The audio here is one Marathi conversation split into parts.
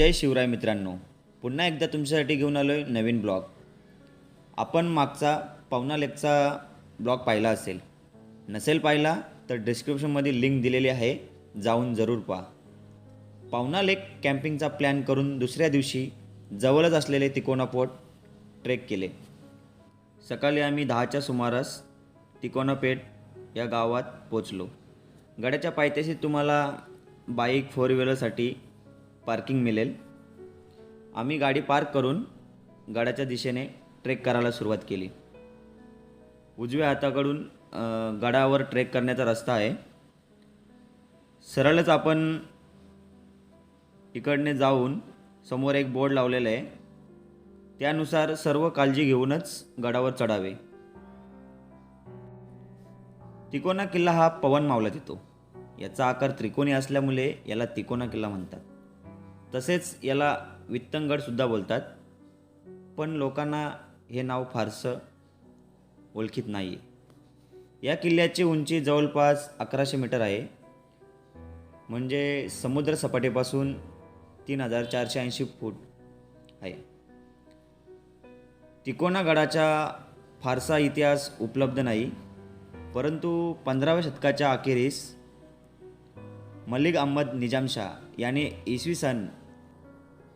जय शिवराय मित्रांनो. पुन्हा एकदा तुमच्यासाठी घेऊन आलो आहे नवीन ब्लॉग. आपण मागचा पावना लेकचा ब्लॉग पाहिला असेल. नसेल पाहिला तर डिस्क्रिप्शनमध्ये लिंक दिलेली आहे. जाऊन जरूर पहा. पावना लेक कॅम्पिंगचा प्लॅन करून दुसऱ्या दिवशी जवळच असलेले तिकोना पोट ट्रेक केले. सकाळी आम्ही दहाच्या सुमारास तिकोनापेठ या गावात पोचलो गडाच्या पायथ्याशी तुम्हाला बाईक फोर व्हीलरसाठी पार्किंग मिळेल. आम्ही गाडी पार्क करून गडाच्या दिशेने ट्रेक करायला सुरुवात केली. उजव्या हाताकडून गडावर ट्रेक करण्याचा रस्ता आहे. सरळच आपण इकडने जाऊन समोर एक बोर्ड लावलेला आहे. त्यानुसार सर्व काळजी घेऊनच गडावर चढावे. तिकोना किल्ला हा पवन मावलात येतो. याचा आकार त्रिकोणी असल्यामुळे याला तिकोना किल्ला म्हणतात. तसेच याला वित्तंगडसुद्धा बोलतात. पण लोकांना हे नाव फारसं ओळखीत नाही आहे या किल्ल्याची उंची जवळपास अकराशे मीटर आहे. म्हणजे समुद्र सपाटीपासून तीन हजार चारशे ऐंशी फूट आहे. तिकोनागडाचा फारसा इतिहास उपलब्ध नाही. परंतु पंधराव्या शतकाच्या अखेरीस मलिक अहमद निजामशाह याने इसवी सन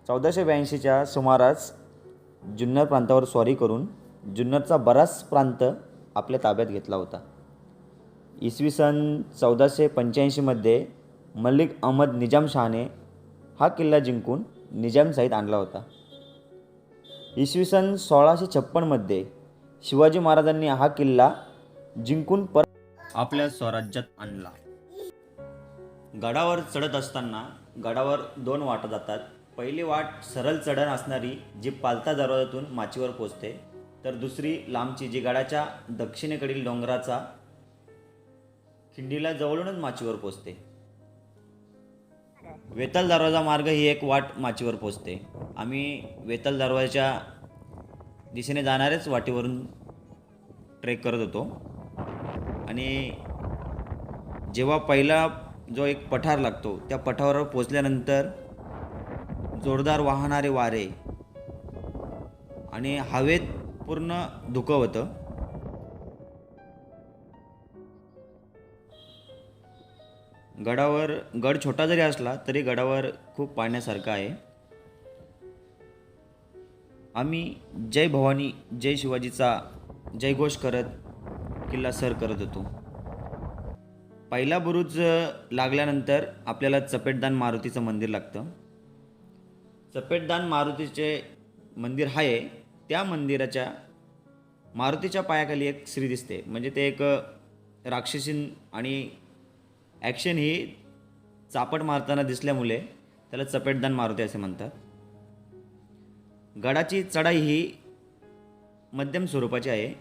चौदाशे ब्याऐंशीच्या सुमारास जुन्नर प्रांतावर स्वारी करून जुन्नरचा बराच प्रांत आपल्या ताब्यात घेतला होता. इसवी सन चौदाशे पंच्याऐंशीमध्ये मलिक अहमद निजामशहाने हा किल्ला जिंकून निजामशाहीत आणला होता. इसवी सन सोळाशे छप्पनमध्ये शिवाजी महाराजांनी हा किल्ला जिंकून परत आपल्या स्वराज्यात आणला. गडावर चढत असताना गडावर दोन वाटा जातात. पहिली वाट सरळ चढण असणारी जी पालता दरवाजातून माचीवर पोचते तर दुसरी लांबची जी गडाच्या दक्षिणेकडील डोंगराचा खिंडीला जवळूनच माचीवर पोचते. वेतल दरवाजा मार्ग ही एक वाट माचीवर पोचते. आम्ही वेतल दरवाजाच्या दिशेने जाणाऱ्याच वाटेवरून ट्रेक करत होतो. आणि जेव्हा पहिला जो एक पठार लागतो त्या पठारावर पोचल्यानंतर जोरदार वाहणारे वारे आणि हवेत पूर्ण धुकं होतं गडावर गड छोटा जरी असला तरी गडावर खूप पाहण्यासारखं आहे. आम्ही जय भवानी जय शिवाजीचा जयघोष करत किल्ला सर करत होतो. पहिला बुरुज लागल्यानंतर आपल्याला चपेटदान मारुतीचं मंदिर लागतं. चपेटदान मारुतीचे मंदिर आहे त्या मंदिराच्या मारुतीच्या पायाखाली एक श्री दिसते. म्हणजे ते एक राक्षसीन आणि ॲक्शन ही चापट मारताना दिसल्यामुळे त्याला चपेटदान मारुती असे म्हणतात. गडाची चढाई ही मध्यम स्वरूपाची आहे.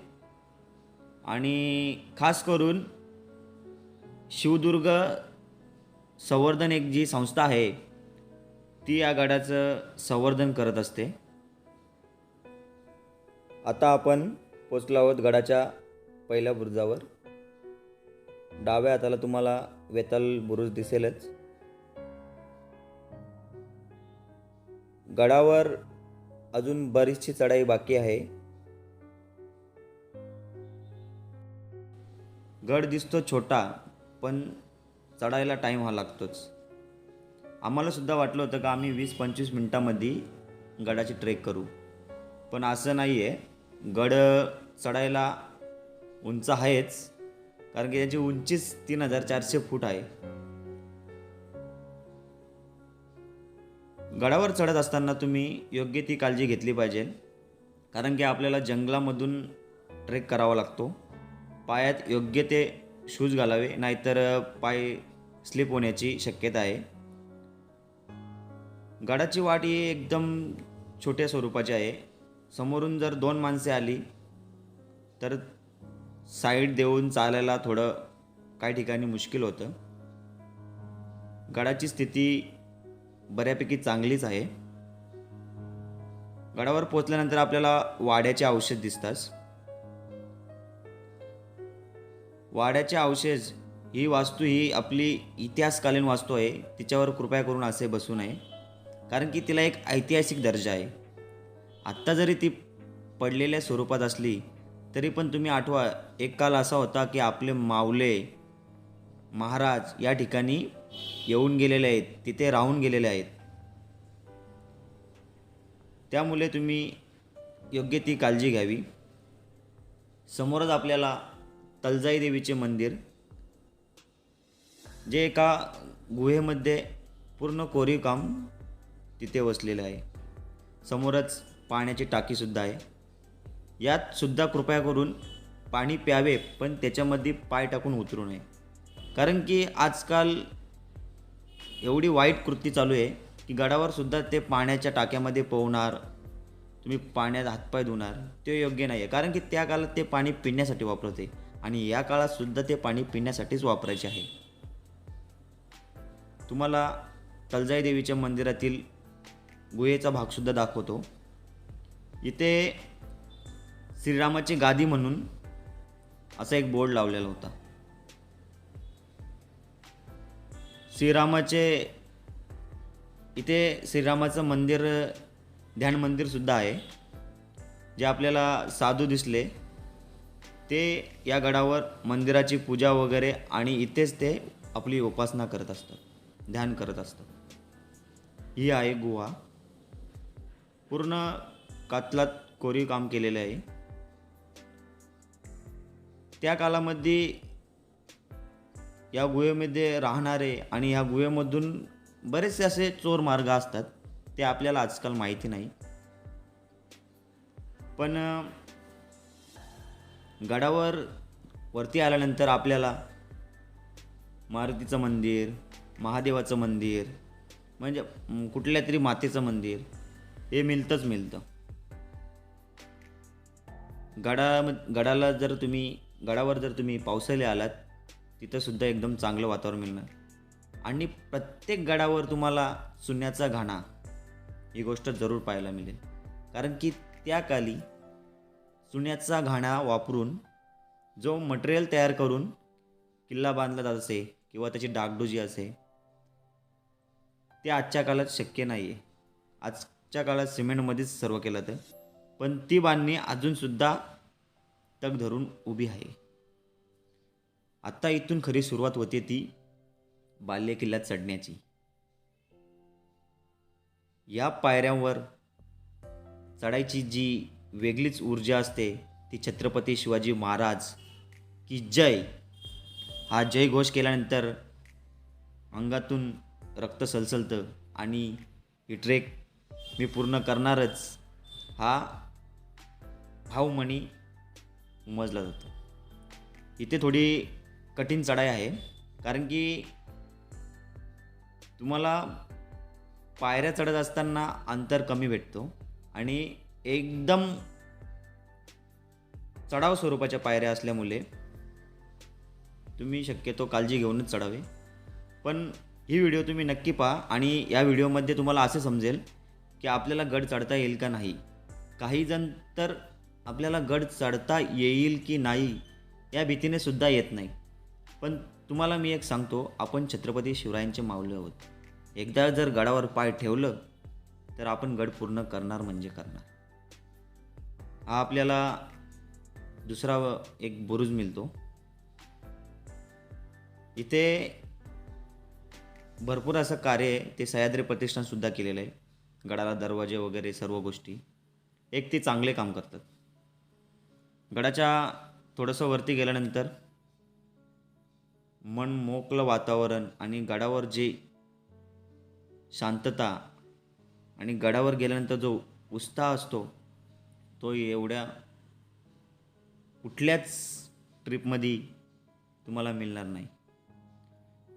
आणि खास करून शिवदुर्ग संवर्धन एक जी संस्था आहे ती या गडाचं संवर्धन करत असते. आता आपण पोचलो आहोत गडाच्या पहिल्या बुरुजावर. डाव्या हाताला तुम्हाला वेताल बुरुज दिसेलच. गडावर अजून बरीचशी चढाई बाकी आहे. गड दिसतो छोटा पण चढायला टाईम हा लागतोच. आम्हालासुद्धा वाटलं होतं का आम्ही वीस पंचवीस मिनटामध्ये गडाची ट्रेक करू. पण असं नाही आहे गड चढायला उंच आहेच. कारण की त्याची उंचीच तीन हजार चारशे फूट आहे. गडावर चढत असताना तुम्ही योग्य ती काळजी घेतली पाहिजे. कारण की आपल्याला जंगलामधून ट्रेक करावा लागतो. पायात योग्य ते शूज घालावे नाहीतर पाय स्लिप होण्याची शक्यता आहे. गडाची वाट ही एकदम छोट्या स्वरूपाची आहे. समोरून जर दोन माणसे आली तर साईड देऊन चालायला थोडं काही ठिकाणी मुश्किल होतं. गडाची स्थिती बऱ्यापैकी चांगलीच आहे. गडावर पोचल्यानंतर आपल्याला वाड्याचे अवशेष दिसतात. वाड्याचे अवशेष ही वास्तू ही आपली इतिहासकालीन वास्तू आहे. तिच्यावर कृपया करून असे बसू नये. कारण की तिला एक ऐतिहासिक दर्जा आहे. आत्ता जरी ती पडलेल्या स्वरूपात असली तरी पण तुम्ही आठवा एक काल असा होता की आपले मावले महाराज या ठिकाणी येऊन गेलेले आहेत तिथे राहून गेलेले आहेत. त्यामुळे तुम्ही योग्य ती काळजी घ्यावी. समोरच आपल्याला तलजाई देवीचे मंदिर जे एका गुहेमध्ये पूर्ण कोरीव काम तिथे वसलेलं आहे. समोरच पाण्याची टाकीसुद्धा आहे. यातसुद्धा कृपया करून पाणी प्यावे पण त्याच्यामध्ये पाय टाकून उतरू नये. कारण की आजकाल एवढी वाईट कृती चालू आहे की गडावर सुद्धा ते पाण्याच्या टाक्यामध्ये पोहणार तुम्ही पाण्यात हातपाय धुणार ते योग्य नाही आहे कारण की त्या काळात ते पाणी पिण्यासाठी वापरते आणि या काळात सुद्धा ते पाणी पिण्यासाठीच वापरायचे आहे. तुम्हाला तलजाई देवीच्या मंदिरातील गुहेचा भागसुद्धा दाखवतो. इथे श्रीरामाची गादी म्हणून असा एक बोर्ड लावलेला होता. श्रीरामाचे इथे श्रीरामाचं मंदिर ध्यान मंदिरसुद्धा आहे. जे आपल्याला साधू दिसले ते या गडावर मंदिराची पूजा वगैरे आणि इथेच ते आपली उपासना करत असतात ध्यान करत असतात. ही आहे गुहा. पूर्ण कातलात कोरीव काम केलेलं आहे. त्या कालामध्ये या गुहेमध्ये राहणारे आणि या गुहेमधून बरेचसे असे चोर मार्ग असतात ते आपल्याला आजकाल माहिती नाही. पण गडावर वरती आल्यानंतर आपल्याला मारुतीचं मंदिर महादेवाचं मंदिर म्हणजे कुठल्या तरी मातेचं मंदिर हे मिळतंच मिळतं. गडा गडाला जर तुम्ही गडावर जर तुम्ही पावसाळ्यात आलात तिथंसुद्धा एकदम चांगलं वातावरण मिळणार. आणि प्रत्येक गडावर तुम्हाला सुन्याचा घाणा ही गोष्ट जरूर पाहायला मिळेल. कारण की त्या काली सुन्याचा घाणा वापरून जो मटेरियल तयार करून किल्ला बांधला जात असे किंवा त्याची डागडुजी असे ते आजच्या काळात शक्य नाही आहे आज आजच्या काळात सिमेंटमध्येच सर्व केलं तर पण ती बांधणी अजूनसुद्धा तग धरून उभी आहे. आत्ता इथून खरी सुरुवात होते ती बाल्य किल्ल्यात चढण्याची. या पायऱ्यांवर चढायची जी वेगळीच ऊर्जा असते ती छत्रपती शिवाजी महाराज की जय. हा जय घोष केल्यानंतर अंगातून रक्त सलसलतं आणि ही ट्रेक मी पूर्ण करणारच. हा भावमणी उमजला जातो. इथे थोडी कठीण चढाई आहे. कारण की तुम्हाला पायऱ्या चढत असताना अंतर कमी भेटतो आणि एकदम चढाव स्वरूपाच्या पायऱ्या असल्यामुळे तुम्ही शक्यतो काळजी घेऊनच चढावे. पण ही व्हिडिओ तुम्ही नक्की पहा आणि या व्हिडिओमध्ये तुम्हाला असे समजेल की आपल्याला गड चढता येईल का नाही? काही जण तर आपल्याला गड चढता येईल की नाही या भीतीने सुद्धा येत नाही. पण तुम्हाला मी एक सांगतो आपण छत्रपती शिवरायांचे मावले आहोत. एकदा जर गडावर पाय ठेवलं तर आपण गड पूर्ण करणार म्हणजे करणार. हा आपल्याला दुसरा एक बुरुज मिळतो. इथे भरपूर असं कार्य आहे ते सह्याद्री प्रतिष्ठानसुद्धा केलेलं आहे. गडाला दरवाजे वगैरे सर्व गोष्टी एक ते चांगले काम करतात. गडाच्या थोडंसं वरती गेल्यानंतर मन मोकलं वातावरण आणि गडावर जे शांतता आणि गडावर गेल्यानंतर जो उत्साह असतो तो एवढ्या कुठल्याच ट्रिपमध्ये तुम्हाला मिळणार नाही.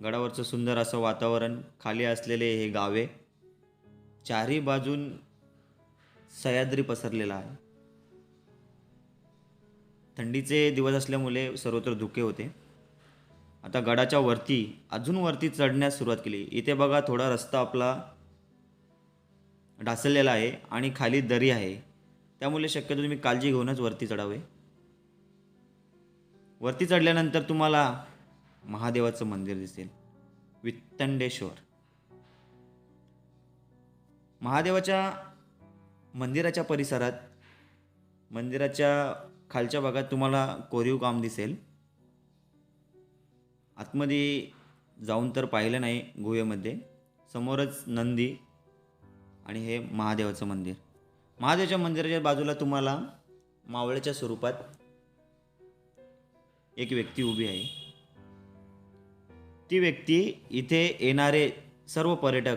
गडावरचं सुंदर असं वातावरण खाली असलेले हे गावे चारी बाजून सह्याद्री पसरलेला आहे. थंडीचे दिवस असल्यामुळे सर्वत्र धुके होते. आता गडाच्या वरती अजून वरती चढण्यास सुरुवात केली. इथे बघा थोडा रस्ता आपला ढासळलेला आहे आणि खाली दरी आहे. त्यामुळे शक्यतो तुम्ही काळजी घेऊनच वरती चढावे. वरती चढल्यानंतर तुम्हाला महादेवाचं मंदिर दिसेल. वित्तंडेश्वर महादेवाच्या मंदिराच्या परिसरात मंदिराच्या खालच्या भागात तुम्हाला कोरीव काम दिसेल. आतमध्ये जाऊन तर पाहिलं नाही गुहेमध्ये. समोरच नंदी आणि हे महादेवाचं मंदिर. महादेवाच्या मंदिराच्या बाजूला तुम्हाला मावळ्याच्या स्वरूपात एक व्यक्ती उभी आहे. ती व्यक्ती इथे येणारे सर्व पर्यटक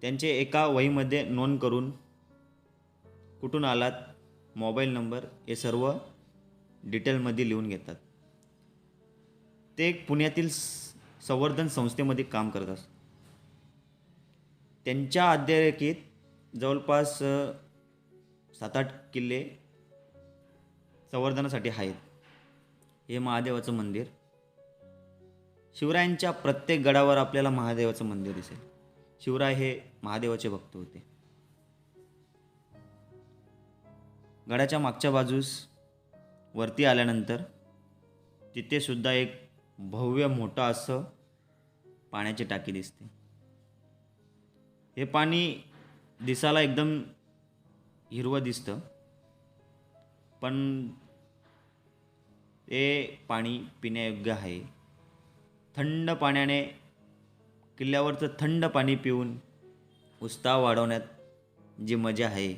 त्यांचे एका वहीमध्ये नोंद करून कुठून आलात मोबाईल नंबर हे सर्व डिटेलमध्ये लिहून घेतात. ते एक पुण्यातील स- संवर्धन संस्थेमध्ये काम करत असतात. त्यांच्या अध्यायकीत जवळपास सात आठ किल्ले संवर्धनासाठी आहेत. हे महादेवाचं मंदिर. शिवरायांच्या प्रत्येक गडावर आपल्याला महादेवाचं मंदिर दिसेल. शिवराय हे महादेवाचे भक्त होते. गडाच्या मागच्या बाजूस वरती आल्यानंतर तिथे सुद्धा एक भव्य मोठं असं पाण्याची टाकी दिसते. हे पाणी दिसायला एकदम हिरवं दिसतं. पण ते पाणी पिण्यायोग्य आहे. थंड पाण्याने किल्ल्यावरचं थंड पाणी पिऊन उत्साह वाढवण्यात जी मजा आहे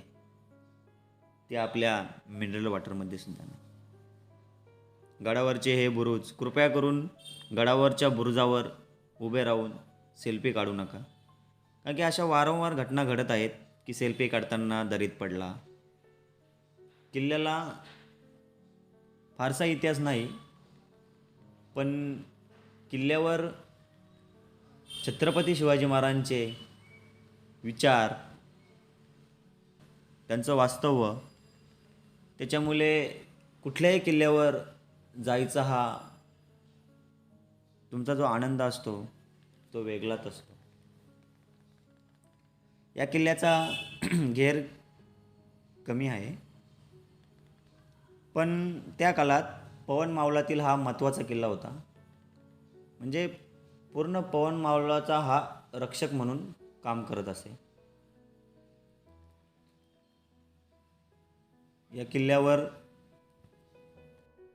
ती आपल्या मिनरल वॉटरमध्ये सुद्धा नाही. गडावरचे हे बुरुज कृपया करून गडावरच्या बुरुजावर उभे राहून सेल्फी काढू नका. कारण की अशा वारंवार घटना घडत आहेत की सेल्फी काढताना दरीत पडला. किल्ल्याला फारसा इतिहास नाही पण किल्ल्यावर छत्रपती शिवाजी महाराजांचे विचार त्यांचं वास्तव्य त्याच्यामुळे कुठल्याही किल्ल्यावर जायचा हा तुमचा जो आनंद असतो तो वेगळाच असतो. या किल्ल्याचा घेर कमी आहे. पण त्या काळात पवन मावळातील हा महत्त्वाचा किल्ला होता. म्हणजे पूर्ण पवन मावळाचा हा रक्षक म्हणून काम करत असे. या किल्ल्यावर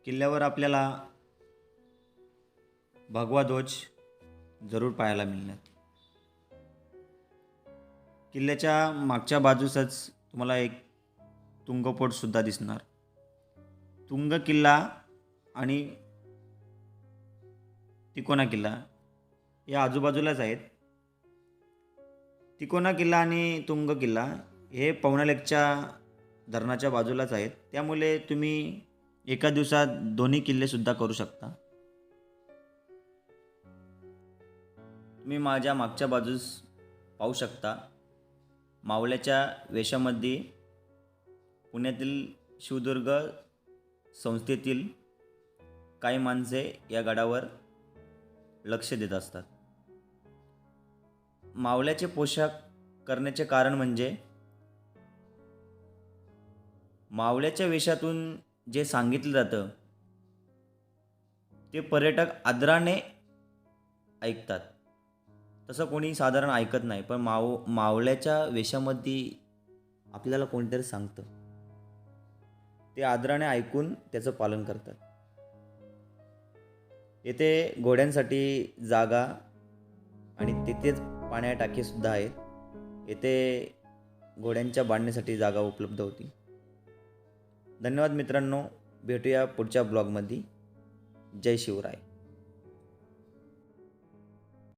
किल्ल्यावर आपल्याला भगवा ध्वज जरूर पाहायला मिळणार. किल्ल्याच्या मागच्या बाजूसच तुम्हाला एक तुंगपोटसुद्धा दिसणार. तुंग किल्ला आणि तिकोना किल्ला. या आजूबाजूलाच आहेत. तिकोना किल्ला आणि तुंग किल्ला हे पवनालेकच्या धरणाच्या बाजूलाच आहेत. त्यामुळे तुम्ही एका दिवसात दोन्ही किल्लेसुद्धा करू शकता. तुम्ही माझ्या मागच्या बाजूस पाहू शकता. मावळ्याच्या वेशामध्ये पुण्यातील शिवदुर्ग संस्थेतील काही माणसे या गडावर लक्ष देत असतात. मावल्याचे पोशाख करण्याचे कारण म्हणजे मावल्याच्या वेशातून जे सांगितलं जातं ते पर्यटक आदराने ऐकतात. तसं कोणी साधारण ऐकत नाही पण माव मावल्याच्या वेशामध्ये आपल्याला कोणीतरी सांगतं. ते आदराने ऐकून त्याचं पालन करतात. येथे घोड्यांसाठी जागा आणि तिथेच पाण्या टाकीसुद्धा आहेत येथे घोड्यांच्या बांधण्यासाठी जागा उपलब्ध होती. धन्यवाद मित्रांनो. भेटूया पुढच्या ब्लॉगमध्ये. जय शिवराय.